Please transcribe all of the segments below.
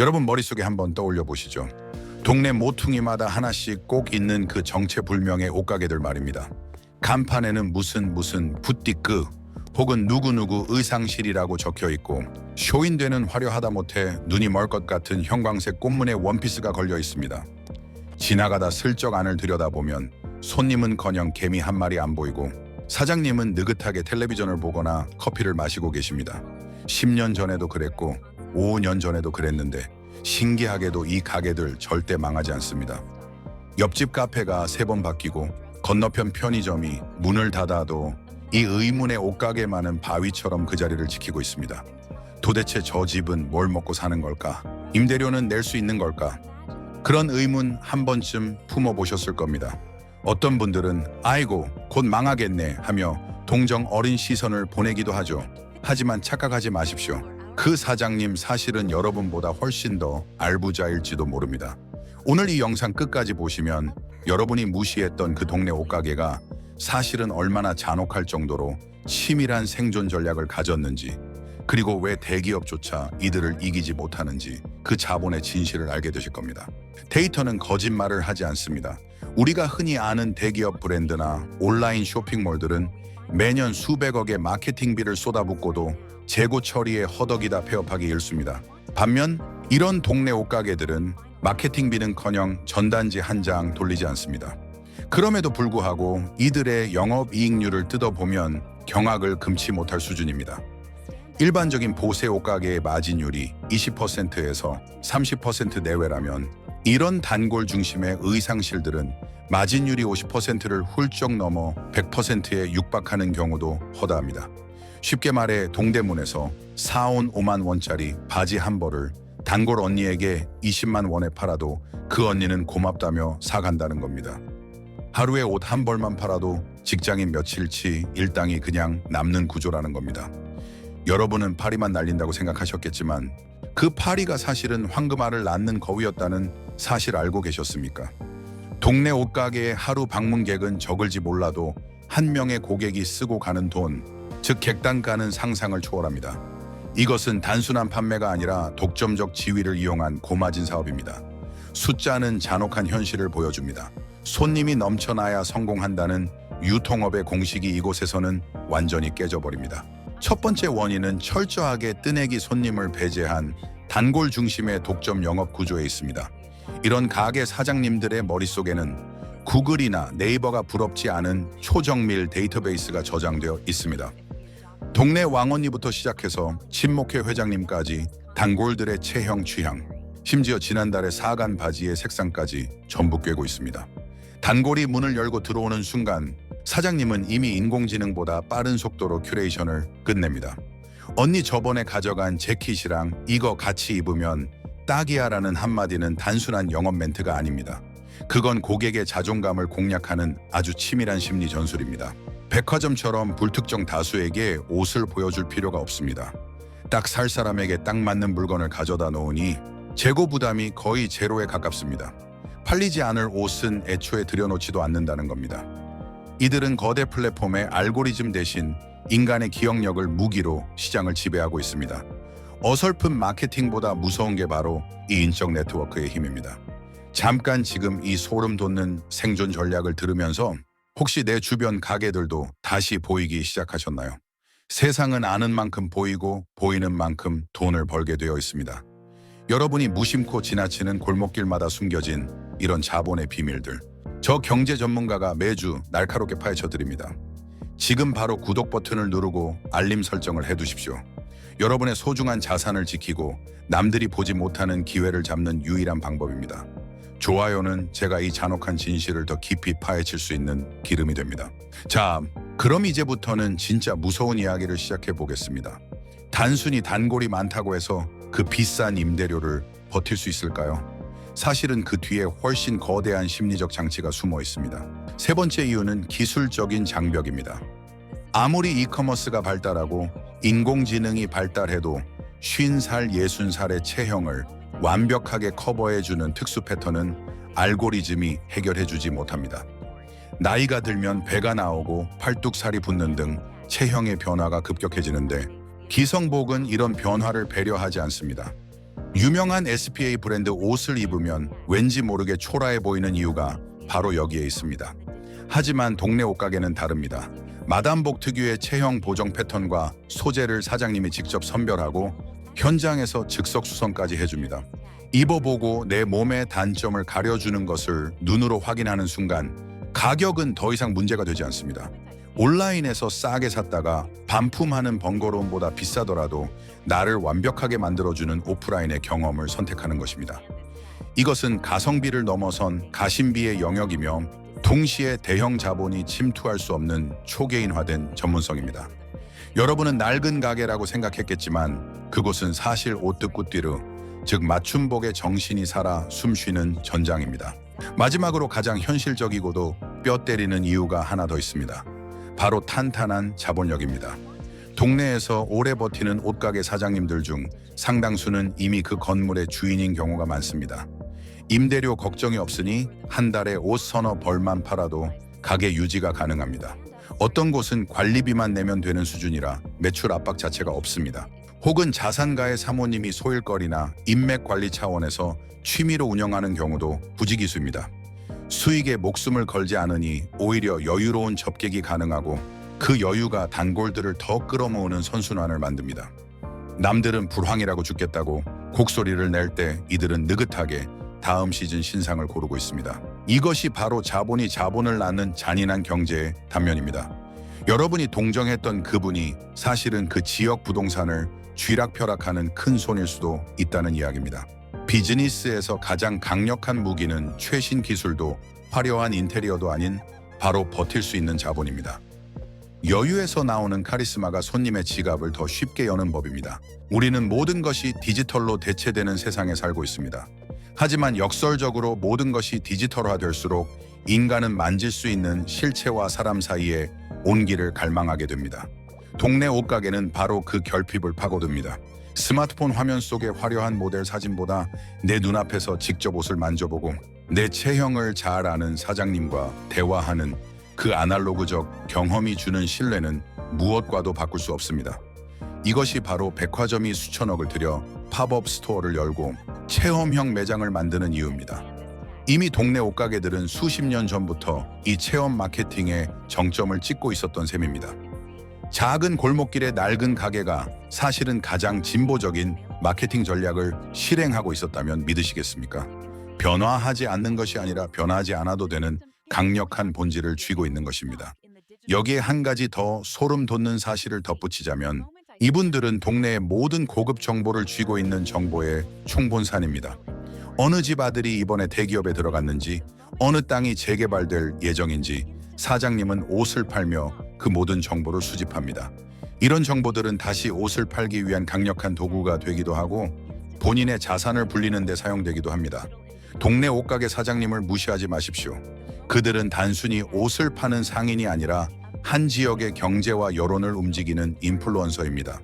여러분 머릿속에 한번 떠올려 보시죠. 동네 모퉁이마다 하나씩 꼭 있는 그 정체불명의 옷가게들 말입니다. 간판에는 무슨 무슨 붓띠끄 혹은 누구누구 의상실이라고 적혀 있고 쇼인되는 화려하다 못해 눈이 멀 것 같은 형광색 꽃무늬 원피스가 걸려 있습니다. 지나가다 슬쩍 안을 들여다보면 손님은커녕 개미 한 마리 안 보이고 사장님은 느긋하게 텔레비전을 보거나 커피를 마시고 계십니다. 10년 전에도 그랬고 5년 전에도 그랬는데 신기하게도 이 가게들 절대 망하지 않습니다. 옆집 카페가 세 번 바뀌고 건너편 편의점이 문을 닫아도 이 의문의 옷가게만은 바위처럼 그 자리를 지키고 있습니다. 도대체 저 집은 뭘 먹고 사는 걸까? 임대료는 낼 수 있는 걸까? 그런 의문 한 번쯤 품어보셨을 겁니다. 어떤 분들은 아이고 곧 망하겠네 하며 동정 어린 시선을 보내기도 하죠. 하지만 착각하지 마십시오. 그 사장님 사실은 여러분보다 훨씬 더 알부자일지도 모릅니다. 오늘 이 영상 끝까지 보시면 여러분이 무시했던 그 동네 옷가게가 사실은 얼마나 잔혹할 정도로 치밀한 생존 전략을 가졌는지 그리고 왜 대기업조차 이들을 이기지 못하는지 그 자본의 진실을 알게 되실 겁니다. 데이터는 거짓말을 하지 않습니다. 우리가 흔히 아는 대기업 브랜드나 온라인 쇼핑몰들은 매년 수백억의 마케팅비를 쏟아붓고도 재고 처리에 허덕이다 폐업하기 일쑤입니다. 반면 이런 동네 옷가게들은 마케팅비는커녕 전단지 한 장 돌리지 않습니다. 그럼에도 불구하고 이들의 영업이익률을 뜯어보면 경악을 금치 못할 수준입니다. 일반적인 보세 옷가게의 마진율이 20%에서 30% 내외라면 이런 단골 중심의 의상실들은 마진율이 50%를 훌쩍 넘어 100%에 육박하는 경우도 허다합니다. 쉽게 말해 동대문에서 사온 5만 원짜리 바지 한 벌을 단골 언니에게 20만 원에 팔아도 그 언니는 고맙다며 사간다는 겁니다. 하루에 옷 한 벌만 팔아도 직장인 며칠치 일당이 그냥 남는 구조라는 겁니다. 여러분은 파리만 날린다고 생각하셨겠지만 그 파리가 사실은 황금알을 낳는 거위였다는 사실 알고 계셨습니까? 동네 옷가게의 하루 방문객은 적을지 몰라도 한 명의 고객이 쓰고 가는 돈, 즉 객단가는 상상을 초월합니다. 이것은 단순한 판매가 아니라 독점적 지위를 이용한 고마진 사업입니다. 숫자는 잔혹한 현실을 보여줍니다. 손님이 넘쳐나야 성공한다는 유통업의 공식이 이곳에서는 완전히 깨져버립니다. 첫 번째 원인은 철저하게 뜨내기 손님을 배제한 단골 중심의 독점 영업 구조에 있습니다. 이런 가게 사장님들의 머릿속에는 구글이나 네이버가 부럽지 않은 초정밀 데이터베이스가 저장되어 있습니다. 동네 왕언니부터 시작해서 친목회 회장님까지 단골들의 체형 취향, 심지어 지난달의 사간 바지의 색상까지 전부 꿰고 있습니다. 단골이 문을 열고 들어오는 순간 사장님은 이미 인공지능보다 빠른 속도로 큐레이션을 끝냅니다. 언니 저번에 가져간 재킷이랑 이거 같이 입으면 딱이야라는 한마디는 단순한 영업 멘트가 아닙니다. 그건 고객의 자존감을 공략하는 아주 치밀한 심리 전술입니다. 백화점처럼 불특정 다수에게 옷을 보여줄 필요가 없습니다. 딱 살 사람에게 딱 맞는 물건을 가져다 놓으니 재고 부담이 거의 제로에 가깝습니다. 팔리지 않을 옷은 애초에 들여놓지도 않는다는 겁니다. 이들은 거대 플랫폼의 알고리즘 대신 인간의 기억력을 무기로 시장을 지배하고 있습니다. 어설픈 마케팅보다 무서운 게 바로 이 인적 네트워크의 힘입니다. 잠깐 지금 이 소름 돋는 생존 전략을 들으면서 혹시 내 주변 가게들도 다시 보이기 시작하셨나요? 세상은 아는 만큼 보이고 보이는 만큼 돈을 벌게 되어 있습니다. 여러분이 무심코 지나치는 골목길마다 숨겨진 이런 자본의 비밀들. 저 경제 전문가가 매주 날카롭게 파헤쳐 드립니다. 지금 바로 구독 버튼을 누르고 알림 설정을 해 두십시오. 여러분의 소중한 자산을 지키고 남들이 보지 못하는 기회를 잡는 유일한 방법입니다. 좋아요는 제가 이 잔혹한 진실을 더 깊이 파헤칠 수 있는 기름이 됩니다. 자, 그럼 이제부터는 진짜 무서운 이야기를 시작해 보겠습니다. 단순히 단골이 많다고 해서 그 비싼 임대료를 버틸 수 있을까요? 사실은 그 뒤에 훨씬 거대한 심리적 장치가 숨어 있습니다. 세 번째 이유는 기술적인 장벽입니다. 아무리 이커머스가 발달하고 인공지능이 발달해도 50살, 60살의 체형을 완벽하게 커버해주는 특수 패턴은 알고리즘이 해결해주지 못합니다. 나이가 들면 배가 나오고 팔뚝살이 붙는 등 체형의 변화가 급격해지는데 기성복은 이런 변화를 배려하지 않습니다. 유명한 SPA 브랜드 옷을 입으면 왠지 모르게 초라해 보이는 이유가 바로 여기에 있습니다. 하지만 동네 옷가게는 다릅니다. 마담복 특유의 체형 보정 패턴과 소재를 사장님이 직접 선별하고 현장에서 즉석 수선까지 해줍니다. 입어보고 내 몸의 단점을 가려주는 것을 눈으로 확인하는 순간 가격은 더 이상 문제가 되지 않습니다. 온라인에서 싸게 샀다가 반품하는 번거로움보다 비싸더라도 나를 완벽하게 만들어주는 오프라인의 경험을 선택하는 것입니다. 이것은 가성비를 넘어선 가심비의 영역이며 동시에 대형 자본이 침투할 수 없는 초개인화된 전문성입니다. 여러분은 낡은 가게라고 생각했겠지만 그곳은 사실 오뜨꾸띠르, 즉 맞춤복의 정신이 살아 숨쉬는 전장입니다. 마지막으로 가장 현실적이고도 뼈 때리는 이유가 하나 더 있습니다. 바로 탄탄한 자본력입니다. 동네에서 오래 버티는 옷가게 사장님들 중 상당수는 이미 그 건물의 주인인 경우가 많습니다. 임대료 걱정이 없으니 한 달에 옷 서너 벌만 팔아도 가게 유지가 가능합니다. 어떤 곳은 관리비만 내면 되는 수준이라 매출 압박 자체가 없습니다. 혹은 자산가의 사모님이 소일거리나 인맥 관리 차원에서 취미로 운영하는 경우도 부지기수입니다. 수익에 목숨을 걸지 않으니 오히려 여유로운 접객이 가능하고 그 여유가 단골들을 더 끌어모으는 선순환을 만듭니다. 남들은 불황이라고 죽겠다고 곡소리를 낼 때 이들은 느긋하게 다음 시즌 신상을 고르고 있습니다. 이것이 바로 자본이 자본을 낳는 잔인한 경제의 단면입니다. 여러분이 동정했던 그분이 사실은 그 지역 부동산을 쥐락펴락하는 큰 손일 수도 있다는 이야기입니다. 비즈니스에서 가장 강력한 무기는 최신 기술도 화려한 인테리어도 아닌 바로 버틸 수 있는 자본입니다. 여유에서 나오는 카리스마가 손님의 지갑을 더 쉽게 여는 법입니다. 우리는 모든 것이 디지털로 대체되는 세상에 살고 있습니다. 하지만 역설적으로 모든 것이 디지털화될수록 인간은 만질 수 있는 실체와 사람 사이에 온기를 갈망하게 됩니다. 동네 옷가게는 바로 그 결핍을 파고듭니다. 스마트폰 화면 속의 화려한 모델 사진보다 내 눈앞에서 직접 옷을 만져보고 내 체형을 잘 아는 사장님과 대화하는 그 아날로그적 경험이 주는 신뢰는 무엇과도 바꿀 수 없습니다. 이것이 바로 백화점이 수천억을 들여 팝업 스토어를 열고 체험형 매장을 만드는 이유입니다. 이미 동네 옷가게들은 수십 년 전부터 이 체험 마케팅에 정점을 찍고 있었던 셈입니다. 작은 골목길의 낡은 가게가 사실은 가장 진보적인 마케팅 전략을 실행하고 있었다면 믿으시겠습니까? 변화하지 않는 것이 아니라 변하지 않아도 되는 강력한 본질을 쥐고 있는 것입니다. 여기에 한 가지 더 소름 돋는 사실을 덧붙이자면 이분들은 동네의 모든 고급 정보를 쥐고 있는 정보의 총본산입니다. 어느 집 아들이 이번에 대기업에 들어갔는지, 어느 땅이 재개발될 예정인지 사장님은 옷을 팔며 그 모든 정보를 수집합니다. 이런 정보들은 다시 옷을 팔기 위한 강력한 도구가 되기도 하고 본인의 자산을 불리는 데 사용되기도 합니다. 동네 옷가게 사장님을 무시하지 마십시오. 그들은 단순히 옷을 파는 상인이 아니라 한 지역의 경제와 여론을 움직이는 인플루언서입니다.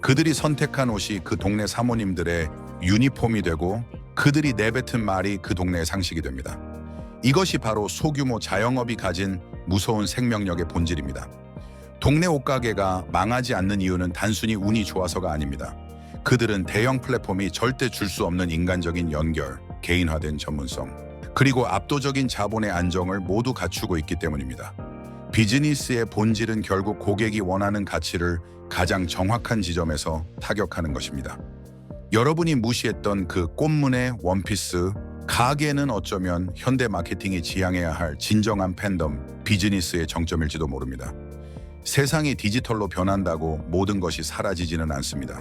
그들이 선택한 옷이 그 동네 사모님들의 유니폼이 되고 그들이 내뱉은 말이 그 동네의 상식이 됩니다. 이것이 바로 소규모 자영업이 가진 무서운 생명력의 본질입니다. 동네 옷가게가 망하지 않는 이유는 단순히 운이 좋아서가 아닙니다. 그들은 대형 플랫폼이 절대 줄 수 없는 인간적인 연결, 개인화된 전문성, 그리고 압도적인 자본의 안정을 모두 갖추고 있기 때문입니다. 비즈니스의 본질은 결국 고객이 원하는 가치를 가장 정확한 지점에서 타격하는 것입니다. 여러분이 무시했던 그 꽃무늬 원피스, 가게는 어쩌면 현대 마케팅이 지향해야 할 진정한 팬덤, 비즈니스의 정점일지도 모릅니다. 세상이 디지털로 변한다고 모든 것이 사라지지는 않습니다.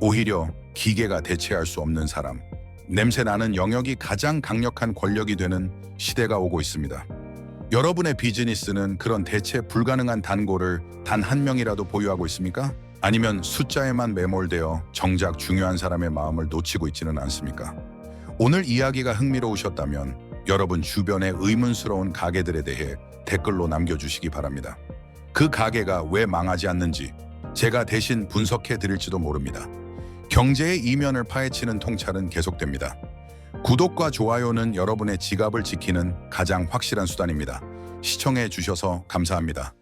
오히려 기계가 대체할 수 없는 사람, 냄새 나는 영역이 가장 강력한 권력이 되는 시대가 오고 있습니다. 여러분의 비즈니스는 그런 대체 불가능한 단골을 단 한 명이라도 보유하고 있습니까? 아니면 숫자에만 매몰되어 정작 중요한 사람의 마음을 놓치고 있지는 않습니까? 오늘 이야기가 흥미로우셨다면 여러분 주변의 의문스러운 가게들에 대해 댓글로 남겨주시기 바랍니다. 그 가게가 왜 망하지 않는지 제가 대신 분석해 드릴지도 모릅니다. 경제의 이면을 파헤치는 통찰은 계속됩니다. 구독과 좋아요는 여러분의 지갑을 지키는 가장 확실한 수단입니다. 시청해 주셔서 감사합니다.